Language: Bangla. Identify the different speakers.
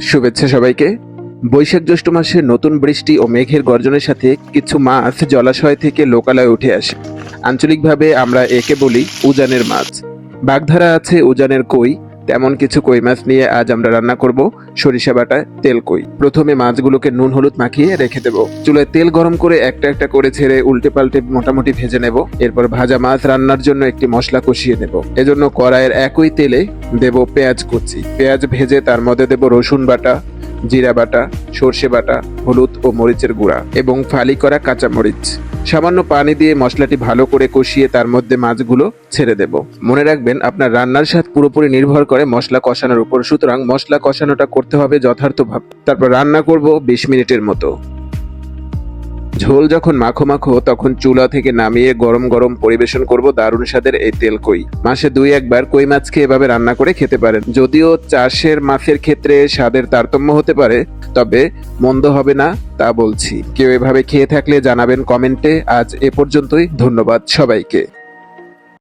Speaker 1: শুভেচ্ছা সবাইকে। বৈশাখ জ্যৈষ্ঠ মাসে নতুন বৃষ্টি ও মেঘের গর্জনের সাথে কিছু মাছ জলাশয় থেকে লোকালয়ে উঠে আসে। আঞ্চলিকভাবে আমরা একে বলি উজানের মাছ। বাগধারা আছে উজানের কই। তেমন কিছু কই মাছ নিয়ে আজ আমরা রান্না করব। সরিষা বাটা, তেল কই। প্রথমে মাছগুলোকে নুন হলুদ মাখিয়ে রেখে দেব। চুলায় তেল গরম করে একটা একটা করে ছেড়ে উল্টে পাল্টে মোটামুটি ভেজে নেব। এরপর ভাজা মাছ রান্নার জন্য একটি মশলা কষিয়ে নেব। এজন্য কড়াইয়ের একই তেলে দেব পেঁয়াজ কুচি। পেঁয়াজ ভেজে তার মধ্যে দেব রসুন বাটা, জিরা বাটা, সর্ষে বাটা, হলুদ ও মরিচের গুঁড়া এবং ফালি করা কাঁচা মরিচ সামান্য পানি দিয়ে মশলাটি ভালো করে কষিয়ে তার মধ্যে মাছগুলো ছেড়ে দেব। মনে রাখবেন, আপনার রান্নার স্বাদ পুরোপুরি নির্ভর করে মশলা কষানোর উপর। সুতরাং মশলা কষানোটা করতে হবে যথার্থভাবে। তারপর রান্না করব বিশ মিনিটের মতো। ঝোল যখন মাখো মাখো, তখন চুলা থেকে নামিয়ে গরম গরম পরিবেশন করব দারুণ স্বাদের এই তেল কই। মাসে দুই একবার কই মাছকে এভাবে রান্না করে খেতে পারেন। যদিও চাষের মাছের ক্ষেত্রে স্বাদের তারতম্য হতে পারে, তবে মন্দ হবে না তা বলছি। কেউ এভাবে খেয়ে থাকলে জানাবেন কমেন্টে। আজ এ পর্যন্তই, ধন্যবাদ সবাইকে।